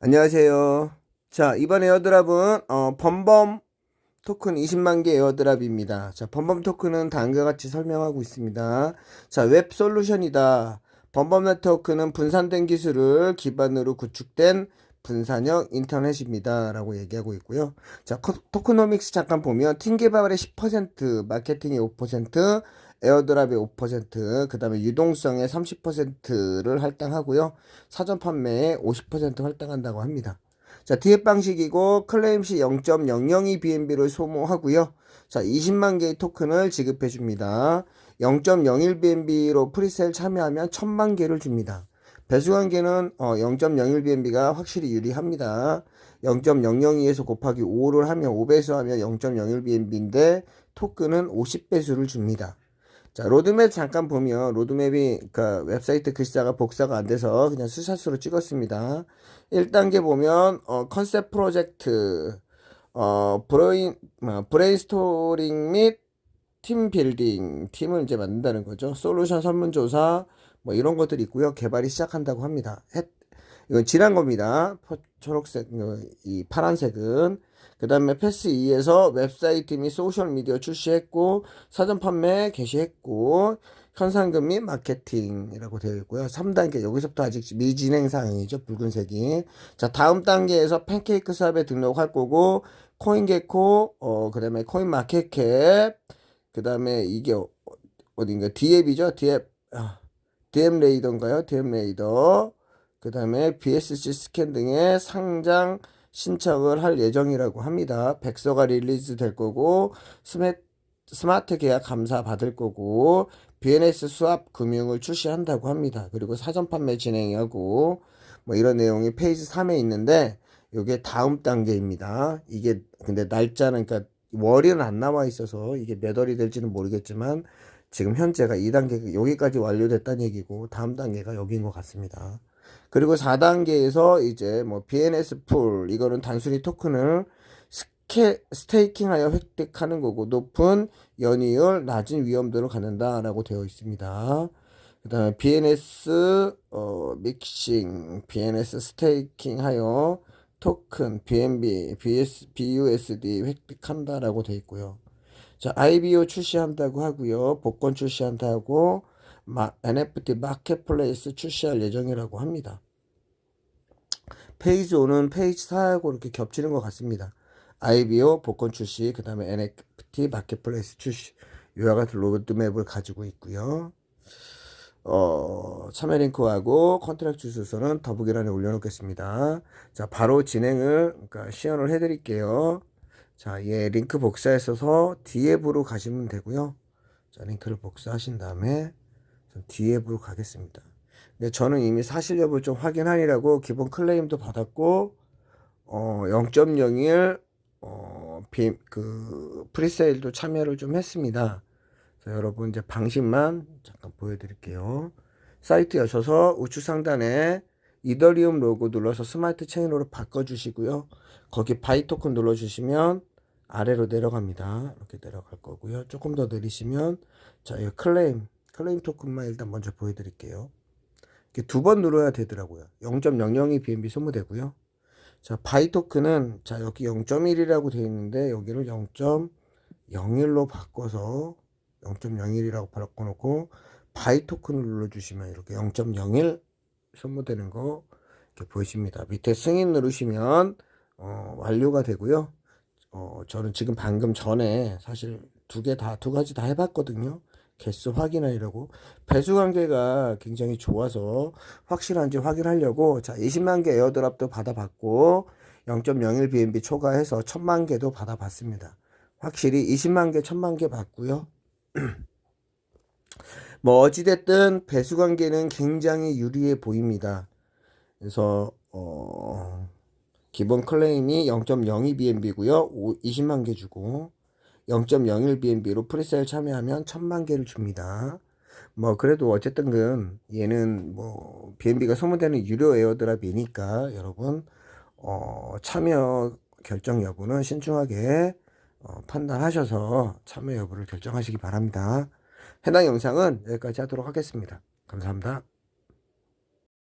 안녕하세요. 자, 이번 에어드랍은 어, 범범 토큰 20만 개 에어드랍입니다. 자, 범범 토큰은 다음과 같이 설명하고 있습니다. 자, 웹 솔루션이다. 범범 네트워크는 분산된 기술을 기반으로 구축된 분산형 인터넷입니다. 라고 얘기하고 있고요. 자, 코- 토크노믹스 잠깐 보면 팀 개발의 10%, 마케팅의 5%, 에어드랍의 5%, 그 다음에 유동성의 30%를 할당하고요. 사전 판매에 50% 할당한다고 합니다. 자, 디앱 방식이고 클레임 시 0.002 BNB를 소모하고요. 자, 20만 개의 토큰을 지급해 줍니다. 0.01 BNB로 프리셀 참여하면 1000만 개를 줍니다. 배수 관계는 어, 0.01 BNB가 확실히 유리합니다. 0.002에서 곱하기 5를 하면 5배수 하면 0.01 BNB인데 토큰은 50배수를 줍니다. 자, 로드맵 잠깐 보면 로드맵이 그 웹사이트 글자가 복사가 안 돼서 그냥 수샷으로 찍었습니다. 1단계 보면 어, 컨셉 프로젝트 어, 브레인 어, 브레인스토링 및 팀 빌딩 팀을 이제 만든다는 거죠. 솔루션 설문조사 뭐 이런 것들이 있고요. 개발이 시작한다고 합니다. 햇- 이건 지난 겁니다. 포- 초록색 어, 이 파란색은 그 다음에 패스 2에서 웹사이트 및 소셜미디어 출시했고 사전 판매 개시했고 현상금 및 마케팅이라고 되어 있고요. 3단계 여기서부터 아직 미진행 사항이죠. 붉은색이. 자, 다음 단계에서 팬케이크 수업에 등록할 거고 코인게코 어 그 다음에 코인 마켓캡 그 다음에 이게 어, 어딘가 디앱이죠. 디앱 아, DM 레이더인가요? DM 레이더. 그 다음에 BSC 스캔 등의 상장 신청을 할 예정이라고 합니다. 백서가 릴리즈 될 거고 스매, 스마트 계약 감사 받을 거고 BNS 수합 금융을 출시한다고 합니다. 그리고 사전 판매 진행하고 뭐 이런 내용이 페이지 3에 있는데 이게 다음 단계입니다. 이게 근데 날짜는 그러니까 월일은 안 나와 있어서 이게 몇 월이 될지는 모르겠지만 지금 현재가 2단계 여기까지 완료됐다는 얘기고 다음 단계가 여기인 것 같습니다. 그리고 4단계에서 이제 뭐 BNS 풀 이거는 단순히 토큰을 스케, 스테이킹하여 획득하는 거고 높은 연이율 낮은 위험도를 갖는다라고 되어 있습니다. 그 다음에 BNS 어, 믹싱, BNS 스테이킹하여 토큰, BNB, BS, BUSD 획득한다라고 되어 있고요. 자, IBO 출시한다고 하고요. 복권 출시한다고 마, NFT 마켓플레이스 출시할 예정이라고 합니다. 페이지 5는 페이지 4하고 이렇게 겹치는 것 같습니다. IBO 복권 출시, 그 다음에 NFT 마켓플레이스 출시, 이와 같은 로드맵을 가지고 있고요. 어, 참여 링크하고 컨트랙트 주소는 더보기란에 올려놓겠습니다. 자, 바로 진행을, 그러니까 시연을 해드릴게요. 자, 예, 링크 복사했어서 D앱으로 가시면 되고요. 자, 링크를 복사하신 다음에 전 D앱으로 가겠습니다. 근데 저는 이미 사실 여부를 좀 확인하느라고 기본 클레임도 받았고, 어, 0.01, 어, 비, 그, 프리세일도 참여를 좀 했습니다. 그래서 여러분 이제 방식만 잠깐 보여드릴게요. 사이트 여셔서 우측 상단에 이더리움 로고 눌러서 스마트 체인으로 바꿔주시고요. 거기 바이 토큰 눌러주시면 아래로 내려갑니다. 이렇게 내려갈 거고요. 조금 더 내리시면 자, 이 클레임, 클레임 토큰만 일단 먼저 보여드릴게요. 이렇게 두 번 눌러야 되더라고요. 0.002 BNB 소모되고요. 자, 바이 토큰은 자, 여기 0.1이라고 되어 있는데 여기를 0.01로 바꿔서 0.01이라고 바꿔놓고 바이 토큰을 눌러주시면 이렇게 0.01 소모되는 거 이렇게 보이십니다. 밑에 승인 누르시면 어, 완료가 되고요. 어, 저는 지금 방금 전에 사실 두 개 다, 두 가지 다 해봤거든요. 개수 확인하려고. 배수 관계가 굉장히 좋아서 확실한지 확인하려고 자, 20만 개 에어드랍도 받아봤고 0.01 BNB 초과해서 1000만 개도 받아봤습니다. 확실히 20만 개, 1000만 개 받고요. 뭐 어찌됐든 배수 관계는 굉장히 유리해 보입니다. 그래서 어 기본 클레임이 0.02 BNB고요. 20만 개 주고 0.01 BNB로 프리세일 참여하면 1000만 개를 줍니다. 뭐 그래도 어쨌든 그 얘는 뭐 BNB가 소모되는 유료 에어드랍이니까 여러분 어 참여 결정 여부는 신중하게 어 판단하셔서 참여 여부를 결정하시기 바랍니다. 해당 영상은 여기까지 하도록 하겠습니다. 감사합니다.